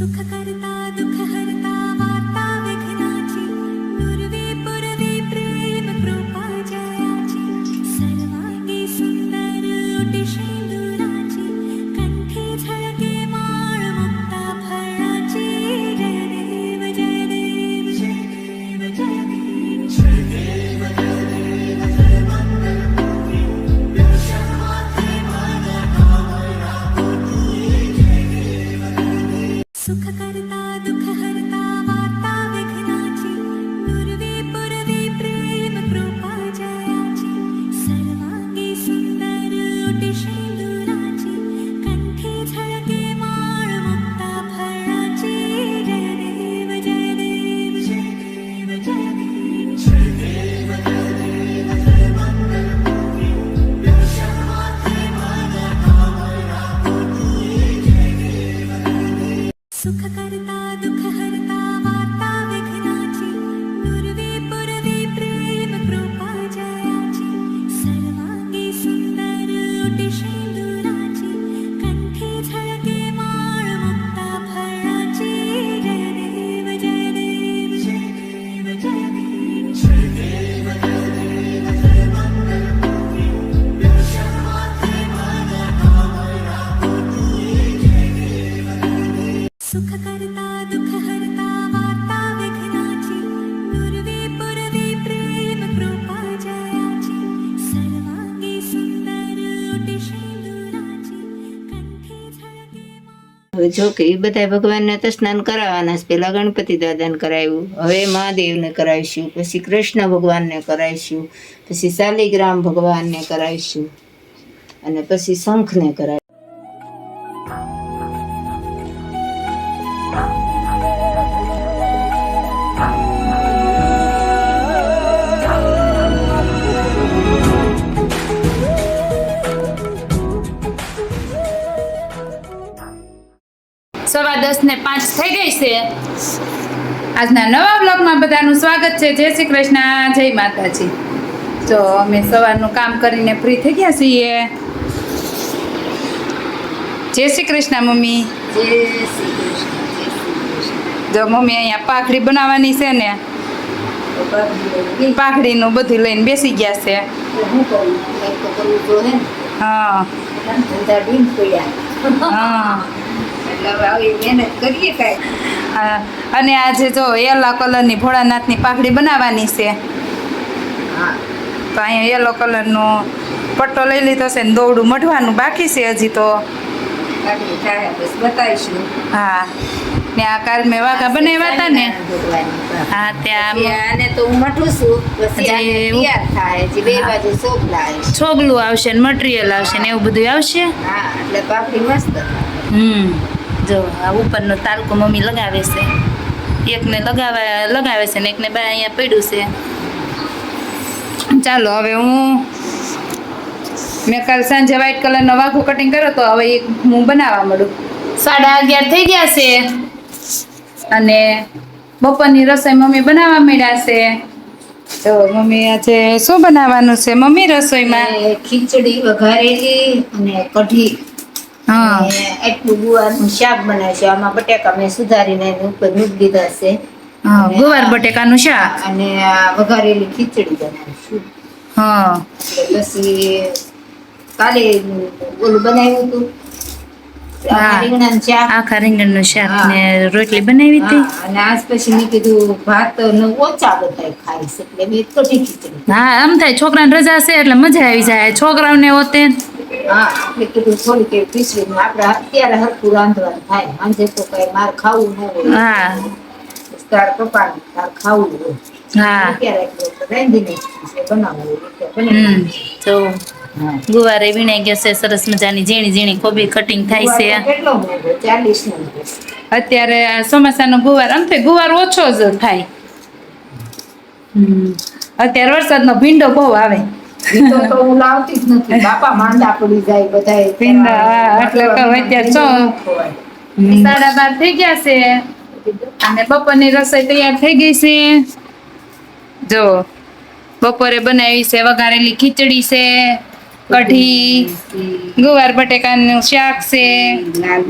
સુખ કરતા દુઃખ かかるすかかれた જો કે એ બધા ભગવાનને તો સ્નાન કરાવવાના છે. પેલા ગણપતિ દાદાને કરાવ્યું હવે મહાદેવને કરાવીશું, પછી કૃષ્ણ ભગવાનને કરાવીશું, પછી શાલિગ્રામ ભગવાનને કરાવીશું, અને પછી શંખને કરાવીશું. આજના નવા બ્લોગમાં બધાનું સ્વાગત છે. જય શ્રી કૃષ્ણ. જય માતાજી. જો અમે સવારનું કામ કરીને ફ્રી થઈ ગયા છીએ. જય શ્રી કૃષ્ણ મમ્મી. જો મમ્મી અહીંયા પાખડી બનાવવાની છે ને. પાખડીનું બધું લઈને બેસી ગયા છે. હા હા. હા, અને આજે જો યલો કલરની ભોળાનાથની પાઘડી બનાવવાની છે. તો અહીંયા યલો કલરનો પટ્ટો લઈ લીધો છે ને દોરડું મઢવાનું બાકી છે હજી તો. હા. ને આ કાલ મેં વાઘા બનાવ્યા હતા ને. હા ત્યાં આને તો હું મઠું છું પછી જે- બે બાજુ છોગલું આવશે ને મટીરિયલ આવશે ને એવું બધું આવશે? હા એટલે પાપડી મસ્ત હમ. જો આ ઉપરનો તાલકો મમ્મી લગાવે છે. એકને લગાવા, લગાવે છે ને એકને બા અહીંયા પડ્યું છે. ચાલો હવે હું, મેં કાલ સાંજે વ્હાઈટ કલરનો વાઘો કટિંગ કર્યો તો હવે એક હું બનાવવા મળું. સાડા અગિયાર થઈ ગયા છે. અને બપોરની રસોઈ મમ્મી બનાવવા મળ્યા છે. તો મમ્મી આજે શું બનાવવાનું છે? મમ્મી રસોઈમાં? ખીચડી વઘારેલી અને કઢી. એટલું ગુવારનું શાક બનાવ્યું છે. આમાં બટેકા મેં સુધારીને એની ઉપર મૂકી દીધા છે. હા ગુવાર બટેકાનું શાક? અને આ વઘારેલી ખીચડી બનાવીશું હા. પછી કાલે ઓલું બનાવ્યું હતું. શાક. આખા રીંગણનું શાક હા. ને રોટલી બનાવી હતી. અને આજ પછી મેં કીધું ભાત ઓછા બધા ખાઈશ એટલે મેં કઢી ખીચડી હા આમ થાય છોકરાને રજા છે એટલે મજા આવી જાય. છોકરાઓને હોતે હા એટલે કીધું થોડીક ખીચડી આપણે અત્યારે હરખું રાંધવાનું થાય. સાંજે તો કઈ મારે ખાવું ન હોય. હા. તાર પપ્પા તાર ખાવું હોય. હા. અત્યારે બનાવવું તો. ગુવારે વીણાઈ ગયા છે સરસ મજાની ઝીણી ઝીણી કોબી કટિંગ થાય છે. અત્યારે આ ચોમાસાનો ગુવાર આમ થાય ગુવાર ઓછો જ થાય. અત્યારે વરસાદનો ભીંડો બહુ આવે. તો તો હું લાવતી જ નથી. બાપા માંદા પડી જાય બધાય ભીંડા, હા, અત્યારે સાડા બાર થઈ ગયા છે. અને બપોરની રસોઈ તૈયાર થઈ ગઈ છે. જો બપોરે બનાવી છે વઘારેલી ખીચડી છે. કઢી ગુવાર બટેકાનું શાક છે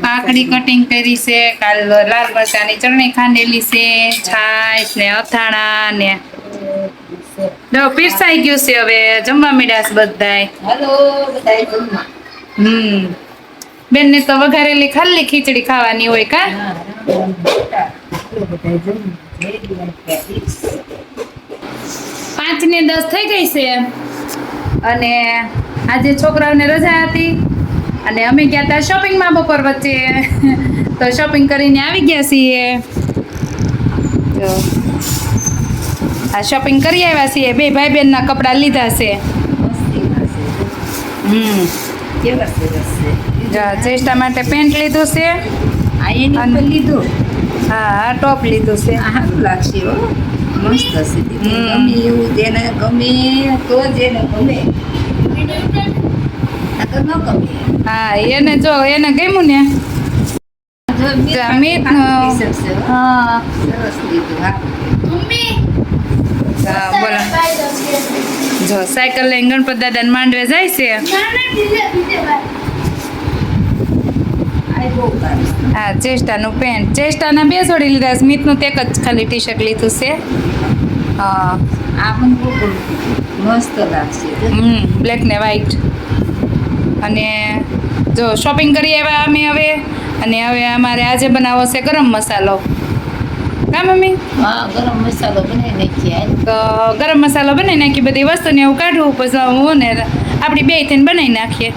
કાકડી કટિંગ કરી છે કાલ લાલ મરચાની ચટણી ખાંડેલી છે છાશ ને અથાણા ને જો પીરસાઈ ગયું છે હવે જમવા મીડાશ બધાય. હમ. બેન ને તો વઘારેલી ખાલી ખીચડી ખાવાની હોય કા. પાંચ ને દસ થઈ ગઈ છે. અને આજે છોકરાઓને રજા હતી અને અમે ગયા હતા શોપિંગમાં બપોર વચ્ચે. તો શોપિંગ કરીને આવી ગયા છીએ. તો આ શોપિંગ કરી આવ્યા છીએ. બે ભાઈ બહેનના કપડાં લીધા છે. હમ. ચેષ્ટા માટે પેન્ટ લીધું છે. લીધું? હા ટોપ લીધું છે. સારું લાગશે હો. મસ્ત. ગમે એવું જેને ગમે તો જ એને ગમે આ તો ન ગમે. હા એને જો એને ગમ્યું ને? મીત હો. બોલો. જો સાયકલ લઈને ગણપત દાદાને માંડવે જાય છે. હા ચેસ્ટાનું પેન્ટ. ચેસ્ટાના બે જોડી લીધા. સ્મિતનું તો એક જ ખાલી ટી શર્ટ લીધું છે. હા. આ પણ મસ્ત લાગશે. હમ બ્લેક ને વ્હાઈટ અને જો શોપિંગ કરી આવ્યા અમે હવે. અને હવે અમારે આજે બનાવવો છે ગરમ મસાલો. ના મમ્મી? હા ગરમ મસાલો બનાવી નાખીએ તો ગરમ મસાલો બનાવી નાખી બધી વસ્તુને એવું કાઢવું પછી હું ને આપણી બે થઈને બનાવી નાખીએ.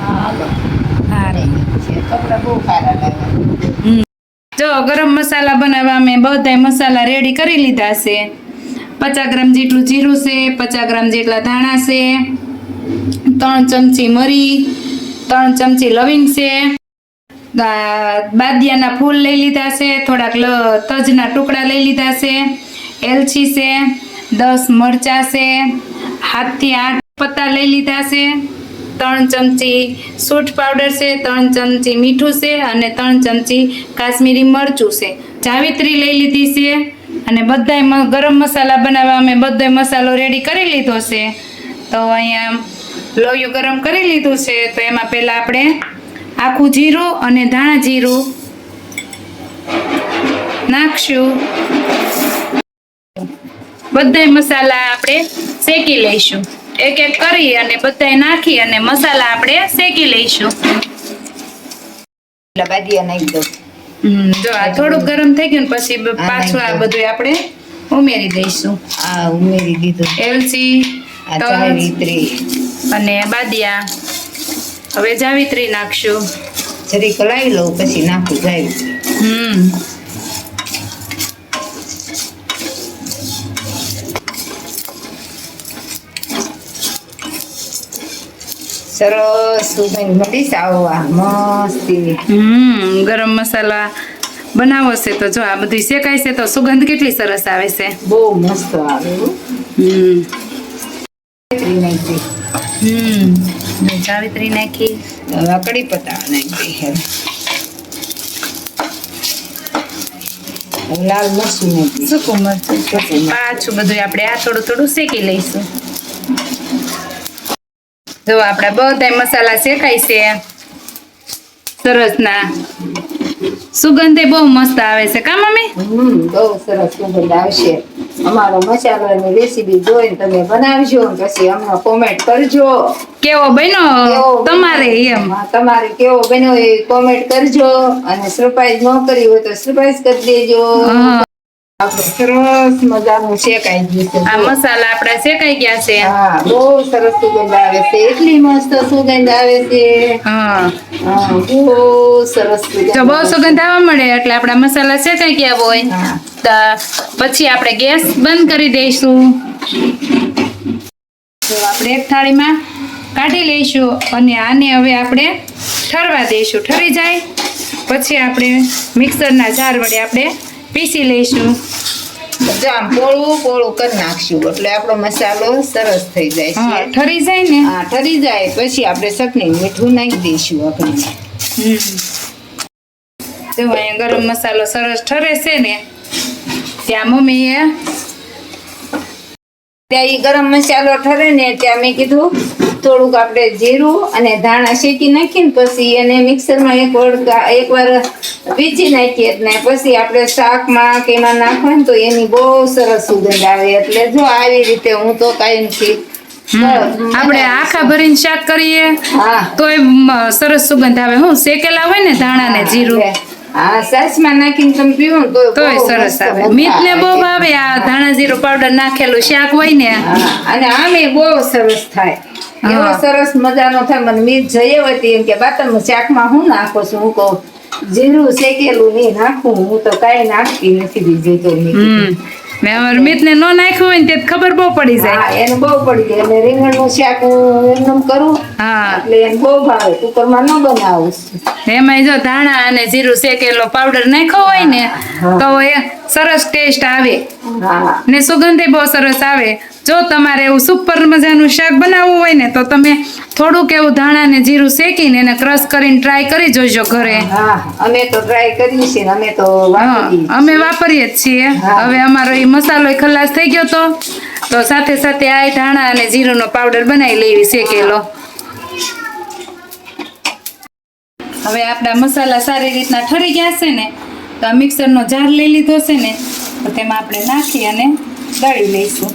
જો ગરમ મસાલા બનાવવા અમે બધા મસાલા રેડી કરી લીધા છે. પચાસ ગ્રામ જેટલું જીરું છે પચાસ ગ્રામ જેટલા ધાણા છે ત્રણ ચમચી મરી ત્રણ ચમચી લવિંગ છે. બાદિયાના ફૂલ લઈ લીધા છે. થોડાક તજના ટુકડા લઈ લીધા છે. એલચી છે, દસ મરચાં છે, હાથથી આઠ પત્તા લઈ લીધા છે. ત્રણ ચમચી સૂટ પાવડર છે, ત્રણ ચમચી મીઠું છે અને ત્રણ ચમચી કાશ્મીરી મરચું છે. જાવિત્રી લઈ લીધી છે અને બધાય ગરમ મસાલા બનાવવા અમે બધાય મસાલો રેડી કરી લીધો છે. તો અહીંયા લોયું ગરમ કરી લીધું છે તો એમાં પહેલાં આપણે આખું જીરું અને ધાણા જીરું નાખશું. બધા મસાલા આપણે શેકી લઈશું. એક એક કરી અને બધા નાખી અને મસાલા આપણે શેકી લઈશું. જો આ થોડુંક ગરમ થઈ ગયું ને પછી પાછું આ બધું આપણે ઉમેરી દઈશું. આ ઉમેરી દીધું. જાવિત્રી અને બાદિયા. હવે જાવિત્રી નાખશું. જરી કલાવી લઉં પછી નાખું જાવિત્રી હમ. સરસ સુગંધ મળી આવવા મસ્તી હમ ગરમ મસાલા બનાવો છે તો જો આ બધું શેકાય છે તો સુગંધ કેટલી સરસ આવે છે. બહુ મસ્ત આવે. હમ. હમ. સાવિત્રી જાવિત્રી નાખી હવે કડી પત્તા નાખી હવે. લાલ મરચું નાખી. સૂકું મરચું. પાછું બધું આપણે આ થોડું થોડું શેકી લઈશું. જો આપણા બધા મસાલા શેકાય છે. સરસ ના. સુગંધે બહુ મસ્ત આવે છે કા મમ્મી? બહુ સરસ સુગંધ આવશે. અમારો મસાલાની રેસીપી જોઈને તમે બનાવજો પછી અમને કોમેન્ટ કરજો. કેવો બન્યો? તમારે એમ. તમારે કેવો બન્યો એ કોમેન્ટ કરજો. અને સરપ્રાઈઝ ન કરી હોય તો સરપ્રાઈઝ કરી દેજો. સરસ મજાનું શેકાઈ ગયું આ મસાલા આપણા શેકાઈ ગયા છે. હા બહુ સરસ સુગંધ આવે છે. એટલી મસ્ત સુગંધ આવે છે. હા. બહુ સરસ જો બહુ સુગંધ આવવા મળે એટલે આપણા મસાલા શેકાઈ ગયા હોય તો પછી આપણે ગેસ બંધ કરી દઈશું. તો આપણે એક થાળીમાં કાઢી લઈશું અને આને હવે આપણે ઠરવા દઈશું. ઠરી જાય પછી આપણે મિક્સરના જાર વડે આપણે પીસી લઈશું. જો આમ પોળું પોળું કરી નાખશું. એટલે આપણો મસાલો સરસ થઈ જાય છે. ઠરી જાય ને? હા ઠરી જાય. પછી આપણે ચટણી મીઠું નાખી દઈશું આપણે. તો અહીંયા ગરમ મસાલો સરસ ઠરે છે ને ત્યાં મમ્મીએ ત્યાં એ ગરમ મસાલો ઠરે ને ત્યાં મેં કીધું થોડુંક આપણે જીરું અને ધાણા શેકી નાખીને પછી એને મિક્સરમાં એક વળગા એકવાર વીજી નાખીએ ને પછી આપણે શાકમાં કે એમાં નાખવા ને તો એની બહુ સરસ સુગંધ આવે. એટલે જો આવી રીતે હું તો કાયમથી નથી આપણે આખા ભરીને શાક કરીએ હા. તોય સરસ સુગંધ આવે. હું શેકેલા હોય ને ધાણા ને જીરું. હા સાસમાં નાખીને તમે પીવો તો તોય સરસ આવે. મજા મીઠને બહુ ભાવે આ ધાણા જીરું પાવડર નાખેલું શાક હોય ને. અને આમે બહુ સરસ થાય. એવો સરસ મજાનો થાય. મને મીઠ જઈએ હતી એમ કે બા શાકમાં હું નાખું છું? હું કહું જીરું શેકેલું નહીં નાખું. હું તો કાંઈ નાખતી નથી બીજું તો મેં મેં અમારે ન નાખ્યું હોય ને તે ખબર બહુ પડી જાય. હા એને બહુ પડી જાય એટલે રીંગણનું શાક એમનેમ કરું. હા. એટલે એને બહુ ભાવે. કુકરમાં ન બનાવું. એમાં જો ધાણા અને જીરું શેકેલો પાવડર નાખ્યો હોય ને તો એ સરસ ટેસ્ટ આવે. ને સુગંધે બહુ સરસ આવે. જો તમારે એવું સુપર મજાનું શાક બનાવવું હોય ને તો તમે થોડુંક એવું ધાણા ને જીરું શેકીને એને ક્રશ કરીને ટ્રાય કરી જોજો ઘરે. અમે તો ટ્રાય કરીએ છીએ અમે તો અમે વાપરીએ જ છીએ. હવે અમારો એ મસાલો ખલાસ થઈ ગયો તો તો સાથે સાથે આ ધાણા અને જીરુંનો પાવડર બનાવી લેવી શેકેલો હવે આપણા મસાલા સારી રીતના ઠરી ગયા છે ને, તો આ મિક્સરનો જાર લઈ લીધો છે ને, તો તેમાં આપણે નાખી અને દળી લઈશું.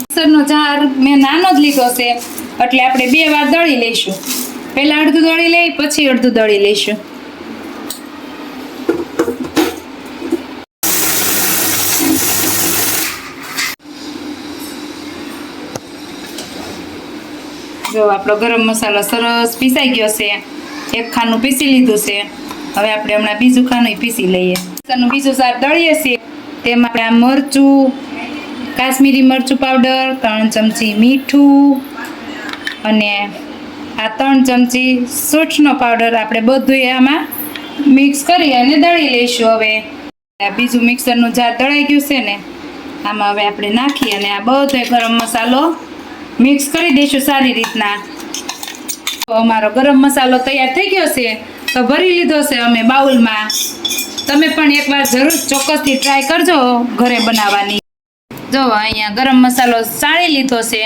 મિક્સરનો જાર મેં નાનો જ લીધો છે, એટલે આપણે બે વાર દળી લઈશું. પહેલા અડધું દળી લઈ, પછી અડધું દળી લઈશું. જો આપણો ગરમ મસાલો સરસ પીસાઈ ગયો છે. એક ખાનું પીસી લીધું છે. હવે આપણે હમણાં બીજું ખાનું પીસી લઈએ. લસણનું બીજું શાક દળીએ છીએ. તેમાં આપણે આ મરચું, કાશ્મીરી મરચું પાવડર ત્રણ ચમચી મીઠું અને આ ત્રણ ચમચી સૂંઠનો પાવડર આપણે બધું આમાં મિક્સ કરી અને દળી લઈશું હવે. આ બીજું મિક્સરનું જાર દળાઈ ગયું છે ને. આમાં હવે આપણે નાખી અને આ બધો ગરમ મસાલો મિક્સ કરી દઈશું સારી રીતના. તો અમારો ગરમ મસાલો તૈયાર થઈ ગયો છે. તો ભરી લીધો છે અમે બાઉલમાં. તમે પણ એકવાર જરૂર ચોક્કસથી ટ્રાય કરજો ઘરે બનાવવાની. જો અહીંયા ગરમ મસાલો સાળી લીધો છે.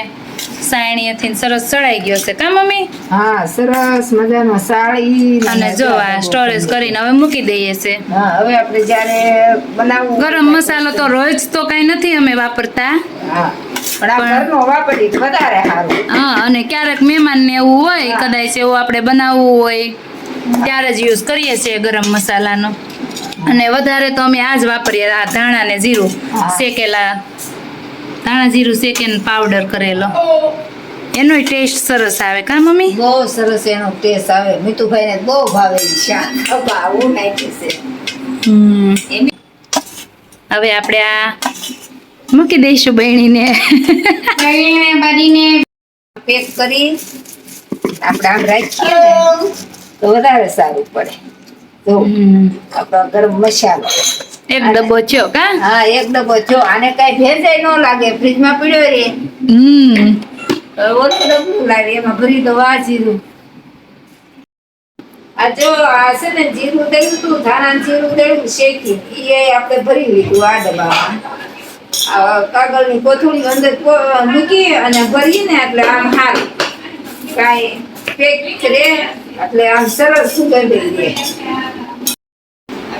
સાયણીએથી સરસ ચડાઈ ગયો છે. કા મમ્મી? હા સરસ મજાનો સાળી અને જો આ સ્ટોરેજ કરીને હવે મૂકી દઈએ છે. હા હવે આપણે જ્યારે બનાવવું ગરમ મસાલો તો રોજ તો કાંઈ નથી અમે વાપરતા. હા. હા અને ક્યારેક મહેમાન ને એવું હોય કદાચ એવું આપણે બનાવવું હોય ત્યારે જ યુઝ કરીએ છીએ ગરમ મસાલાનો. અને વધારે તો અમે આ જ વાપરીએ આ ધાણા ને જીરું શેકેલા ધાણા જીરું શેકીને પાવડર કરેલો. એનો ટેસ્ટ સરસ આવે કા મમ્મી? બહુ સરસ એનો ટેસ્ટ આવે. મિતુભાઈને બહુ ભાવે શાક. નાખી છે. હવે આપણે આ મૂકી દઈશું બહેણીને બહેણીને ભરીને પેક કરી આપણે આમ રાખીએ તો વધારે સારું પડે. તો આપણો ગરમ મસાલો. એક ડબ્બો છો કા? હા એક ડબ્બો છો આને કઈ ભેજાય ન લાગે ફ્રીજમાં પડ્યો રે. હમ. ઓલું ડબ્બું લાગે એમાં ભરી દો આ જીરું. આ જો આ છે ને જીરું દેવું તું ધાણા જીરું દેવું શેકી એ આપણે ભરી લીધું આ ડબ્બામાં. કાગળની કોથળી અંદર મૂકી અને ભરીને એટલે આમ હારી કાંઈ પેક રે એટલે આમ સરસ સુગંધ રે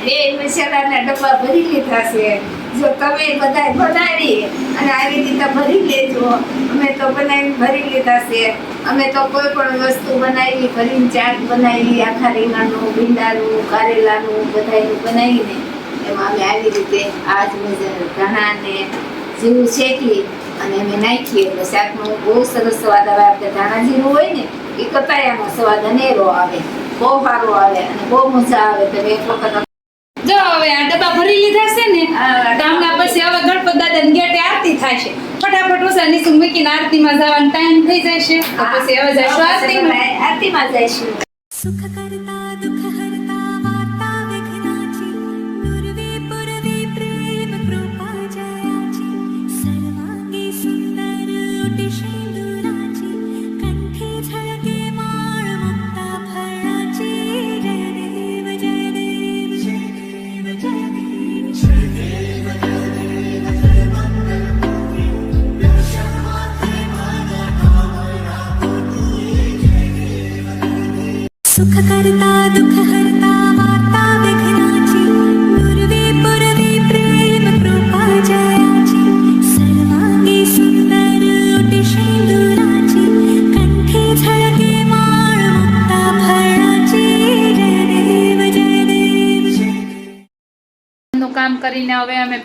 બે મસાલાના ડબ્બા ભરી લીધા છે. જો તમે બધા બનાવી અને આવી રીતે ભરી લેજો. અમે તો બનાવી ભરી લીધા છે. અમે તો કોઈ પણ વસ્તુ બનાવી ભરીને ચાટ બનાવી આખા રીંગણનું, ભીંડાનું, કારેલાનું, બધાયનું બનાવીને. એમાં અમે આવી રીતે મજા ધાણાને જીરું શેકી અને અમે નાખીએ એટલે શાકનો બહુ સરસ સ્વાદ આવે. આપણે ધાણા જીરું હોય ને એ કતાયાનો સ્વાદ અનેરો આવે. બહુ સારો આવે અને બહુ મજા આવે. તમે એક વખત જો હવે આ ડબ્બા ભરી લીધા છે ને ગામના પછી હવે ગણપત દાદા ગેટે આરતી થાય છે ફટાફટ ઓછા નીચે મૂકીને આરતીમાં જવાનો ટાઈમ થઈ જશે. તો પછી હવે જઈશું આરતીમાં. આરતીમાં જઈશું. सुख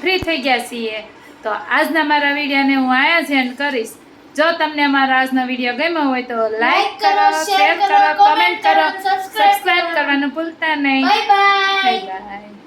ફ્રી થઈ ગયા છીએ. તો આજના મારા વિડીયોને હું આયા જ એન્ડ કરીશ. જો તમને અમારો આજનો વીડિયો ગમ્યો હોય તો લાઈક કરો શેર કરો કમેન્ટ કરો સબસ્ક્રાઇબ કરવાનું ભૂલતા નહીં. Bye bye